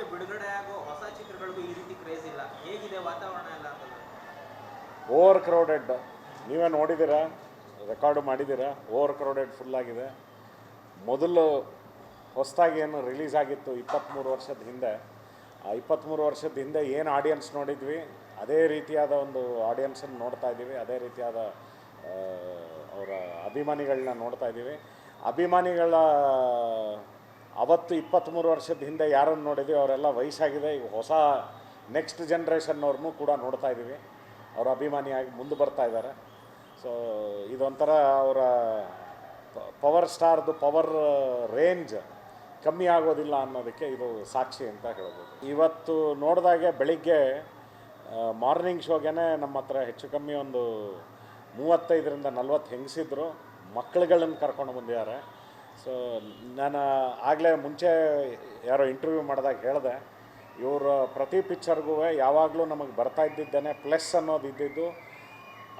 ಇತ್ತೀಚೆಗೆ ಬಿಡುಗಡೆ ಆಗೋ ಹೊಸ ಚಿತ್ರಗಳಿಗೂ ಈ ರೀತಿ ಕ್ರೇಜ್ ಇಲ್ಲ. ಹೇಗಿದೆ ವಾತಾವರಣ ಎಲ್ಲ ಓವರ್ ಕ್ರೌಡೆಡ್ ನೀವೇ ನೋಡಿದ್ದೀರಾ? ರೆಕಾರ್ಡು ಮಾಡಿದ್ದೀರಾ? ಓವರ್ ಕ್ರೌಡೆಡ್ ಫುಲ್ ಆಗಿದೆ. ಮೊದಲು ಹೊಸದಾಗಿ ಏನು ರಿಲೀಸ್ ಆಗಿತ್ತು ಇಪ್ಪತ್ತ್ಮೂರು ವರ್ಷದ ಹಿಂದೆ. ಆ ಇಪ್ಪತ್ತ್ಮೂರು ವರ್ಷದ ಹಿಂದೆ ಏನು ಆಡಿಯನ್ಸ್ ನೋಡಿದ್ವಿ? ಅದೇ ರೀತಿಯಾದ ಒಂದು ಆಡಿಯನ್ಸನ್ನು ನೋಡ್ತಾ ಇದ್ದೀವಿ. ಅದೇ ರೀತಿಯಾದ ಅವರ ಅಭಿಮಾನಿಗಳನ್ನ ನೋಡ್ತಾ ಇದ್ದೀವಿ. ಅಭಿಮಾನಿಗಳ ಅವತ್ತು ಇಪ್ಪತ್ತ್ಮೂರು ವರ್ಷದ ಹಿಂದೆ ಯಾರನ್ನು ನೋಡಿದ್ವಿ, ಅವರೆಲ್ಲ ವಯಸ್ಸಾಗಿದೆ. ಈಗ ಹೊಸ ನೆಕ್ಸ್ಟ್ ಜನ್ರೇಷನ್ನವ್ರನ್ನೂ ಕೂಡ ನೋಡ್ತಾ ಇದ್ದೀವಿ. ಅವರ ಅಭಿಮಾನಿಯಾಗಿ ಮುಂದೆ ಬರ್ತಾ ಇದ್ದಾರೆ. ಸೊ ಇದೊಂಥರ ಅವರ ಪವರ್ ಸ್ಟಾರ್ದು ಪವರ್ ರೇಂಜ್ ಕಮ್ಮಿ ಆಗೋದಿಲ್ಲ ಅನ್ನೋದಕ್ಕೆ ಇದು ಸಾಕ್ಷಿ ಅಂತ ಹೇಳ್ಬೋದು. ಇವತ್ತು ನೋಡಿದಾಗೆ ಬೆಳಿಗ್ಗೆ ಮಾರ್ನಿಂಗ್ ಶೋಗೆ ನಮ್ಮ ಹತ್ರ ಹೆಚ್ಚು ಕಮ್ಮಿ ಒಂದು ಮೂವತ್ತೈದರಿಂದ ನಲ್ವತ್ತು ಹೆಂಗಸಿದ್ರು, ಮಕ್ಕಳುಗಳನ್ನು ಕರ್ಕೊಂಡು ಬಂದಿದ್ದಾರೆ. ಸೊ ನಾನು ಆಗಲೇ ಮುಂಚೆ ಯಾರೋ ಇಂಟರ್ವ್ಯೂ ಮಾಡಿದಾಗ ಹೇಳಿದೆ, ಇವ್ರ ಪ್ರತಿ ಪಿಕ್ಚರ್ಗೂ ಯಾವಾಗಲೂ ನಮಗೆ ಬರ್ತಾ ಇದ್ದಿದ್ದೇನೆ ಪ್ಲಸ್ ಅನ್ನೋದು ಇದ್ದಿದ್ದು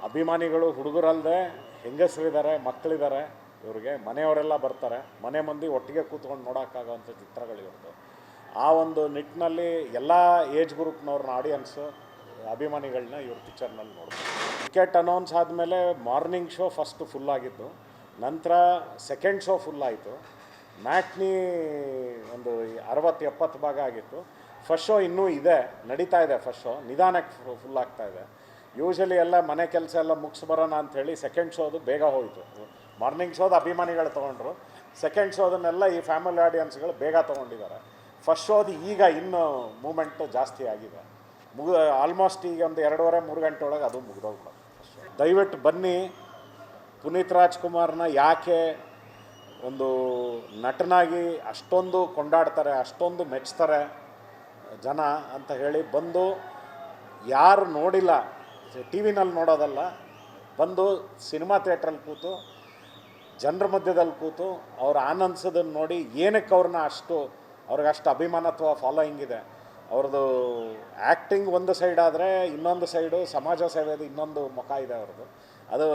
ಅಭಿಮಾನಿಗಳು ಹುಡುಗರಲ್ಲದೆ ಹೆಂಗಸರಿದ್ದಾರೆ ಮಕ್ಕಳಿದ್ದಾರೆ ಇವ್ರಿಗೆ ಮನೆಯವರೆಲ್ಲ ಬರ್ತಾರೆ. ಮನೆ ಮಂದಿ ಒಟ್ಟಿಗೆ ಕೂತ್ಕೊಂಡು ನೋಡೋಕ್ಕಾಗೋವಂಥ ಚಿತ್ರಗಳು ಇವ್ರದ್ದು ಆ ಒಂದು ನಿಟ್ಟಿನಲ್ಲಿ ಎಲ್ಲ ಏಜ್ ಗ್ರೂಪ್ನವ್ರನ್ನ ಆಡಿಯನ್ಸು ಅಭಿಮಾನಿಗಳನ್ನ ಇವ್ರ ಪಿಕ್ಚರ್ನಲ್ಲಿ ನೋಡ್ತಾರೆ. ಟಿಕೆಟ್ ಅನೌನ್ಸ್ ಆದಮೇಲೆ ಮಾರ್ನಿಂಗ್ ಶೋ ಫಸ್ಟು ಫುಲ್ ಆಗಿದ್ದು. ನಂತರ ಸೆಕೆಂಡ್ ಶೋ ಫುಲ್ ಆಯಿತು. ಮ್ಯಾಟ್ನಿ ಒಂದು ಅರವತ್ತು, ಎಪ್ಪತ್ತು ಭಾಗ ಆಗಿತ್ತು. ಫಸ್ಟ್ ಶೋ ಇನ್ನೂ ಇದೆ, ನಡೀತಾ ಇದೆ ಫಸ್ಟ್ ಶೋ ನಿಧಾನಕ್ಕೆ ಫುಲ್ ಆಗ್ತಾ ಇದೆ. ಯೂಶಲಿ ಎಲ್ಲ ಮನೆ ಕೆಲಸ ಎಲ್ಲ ಮುಗಿಸ್ ಬರೋಣ ಅಂಥೇಳಿ ಸೆಕೆಂಡ್ ಶೋದು ಬೇಗ ಹೋಯಿತು. ಮಾರ್ನಿಂಗ್ ಶೋದು ಅಭಿಮಾನಿಗಳು ತೊಗೊಂಡ್ರು. ಸೆಕೆಂಡ್ ಶೋದನ್ನೆಲ್ಲ ಈ ಫ್ಯಾಮಿಲಿ ಆಡಿಯನ್ಸ್ಗಳು ಬೇಗ ತೊಗೊಂಡಿದ್ದಾರೆ. ಫಸ್ಟ್ ಶೋದು ಈಗ ಇನ್ನೂ ಮೂಮೆಂಟು ಜಾಸ್ತಿ ಆಗಿದೆ. ಮುಗ ಆಲ್ಮೋಸ್ಟ್ ಈಗ ಒಂದು ಎರಡೂವರೆ, ಮೂರು ಗಂಟೆ ಒಳಗೆ ಅದು ಮುಗಿದೋಗ್ಬಿಡೋದು ದಯವಿಟ್ಟು ಬನ್ನಿ. ಪುನೀತ್ ರಾಜ್ಕುಮಾರ್ನ ಯಾಕೆ ಒಂದು ನಟನಾಗಿ ಅಷ್ಟೊಂದು ಕೊಂಡಾಡ್ತಾರೆ, ಅಷ್ಟೊಂದು ಮೆಚ್ತಾರೆ ಜನ ಅಂತ ಹೇಳಿ ಬಂದು ಯಾರು ನೋಡಿಲ್ಲ ಟಿ ವಿನಲ್ಲಿ ನೋಡೋದಲ್ಲ, ಬಂದು ಸಿನಿಮಾ ಥಿಯೇಟ್ರಲ್ಲಿ ಕೂತು, ಜನರ ಮಧ್ಯದಲ್ಲಿ ಕೂತು ಅವ್ರು ಆನಂದಿಸೋದನ್ನು ನೋಡಿ ಏನಕ್ಕೆ ಅವ್ರನ್ನ ಅಷ್ಟು, ಅವ್ರಿಗೆ ಅಷ್ಟು ಅಥವಾ ಫಾಲೋಯಿಂಗ್ ಇದೆ. ಅವ್ರದ್ದು ಆ್ಯಕ್ಟಿಂಗ್ ಒಂದು ಸೈಡ್ ಆದರೆ ಇನ್ನೊಂದು ಸೈಡು ಸಮಾಜ ಸೇವೆದು ಇನ್ನೊಂದು ಮುಖ ಇದೆ ಅವ್ರದ್ದು. ಅದು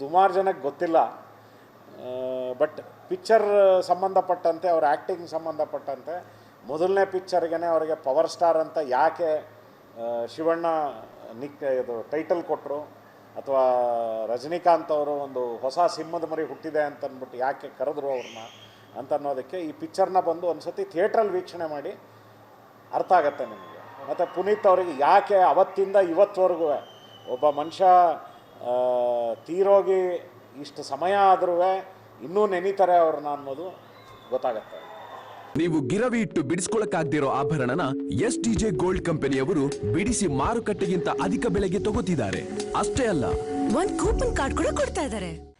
ಸುಮಾರು ಜನಕ್ಕೆ ಗೊತ್ತಿಲ್ಲ ಬಟ್ ಪಿಕ್ಚರ್ ಸಂಬಂಧಪಟ್ಟಂತೆ, ಅವ್ರ ಆ್ಯಕ್ಟಿಂಗ್ ಸಂಬಂಧಪಟ್ಟಂತೆ, ಮೊದಲನೇ ಪಿಕ್ಚರ್ಗೆ ಅವರಿಗೆ ಪವರ್ ಸ್ಟಾರ್ ಅಂತ ಯಾಕೆ ಶಿವಣ್ಣ ನಿಕ್, ಇದು ಟೈಟಲ್ ಕೊಟ್ಟರು ಅಥವಾ ರಜನಿಕಾಂತ್ ಅವರು ಒಂದು ಹೊಸ ಸಿಂಹದ ಮರಿ ಹುಟ್ಟಿದೆ ಅಂತ ಅಂದ್ಬಿಟ್ಟು ಯಾಕೆ ಕರೆದ್ರು ಅವ್ರನ್ನ ಅಂತ ಅನ್ನೋದಕ್ಕೆ ಈ ಪಿಕ್ಚರ್ನ ಬಂದು ಒಂದು ಸತಿ ಥಿಯೇಟ್ರಲ್ಲಿ ವೀಕ್ಷಣೆ ಮಾಡಿ ಅರ್ಥ ಆಗತ್ತೆ ನಿಮಗೆ. ಮತ್ತು ಪುನೀತ್ ಅವರಿಗೆ ಯಾಕೆ ಅವತ್ತಿಂದ ಇವತ್ತುವರೆಗೂ ಒಬ್ಬ ಮನುಷ್ಯ ತೀರೋಗಿ ಇಷ್ಟು ಸಮಯ ಆದ್ರೂ ಇನ್ನೂ ನೆನೀತಾರೆ ಅವ್ರನ್ನ ಅನ್ನೋದು ಗೊತ್ತಾಗತ್ತೆ. ನೀವು ಗಿರವಿ ಇಟ್ಟು ಬಿಡಿಸ್ಕೊಳಕ್ಕಾಗ್ದಿರೋ ಆಭರಣನ ಎಸ್ ಟಿಜೆ ಗೋಲ್ಡ್ ಕಂಪನಿಯವರು ಬಿಡಿಸಿ ಮಾರುಕಟ್ಟೆಗಿಂತ ಅಧಿಕ ಬೆಲೆಗೆ ತಗೋತಿದ್ದಾರೆ. ಅಷ್ಟೇ ಅಲ್ಲ. ಒಂದ್ ಕೂಪನ್ ಕಾರ್ಡ್ ಕೂಡ ಕೊಡ್ತಾ ಇದ್ದಾರೆ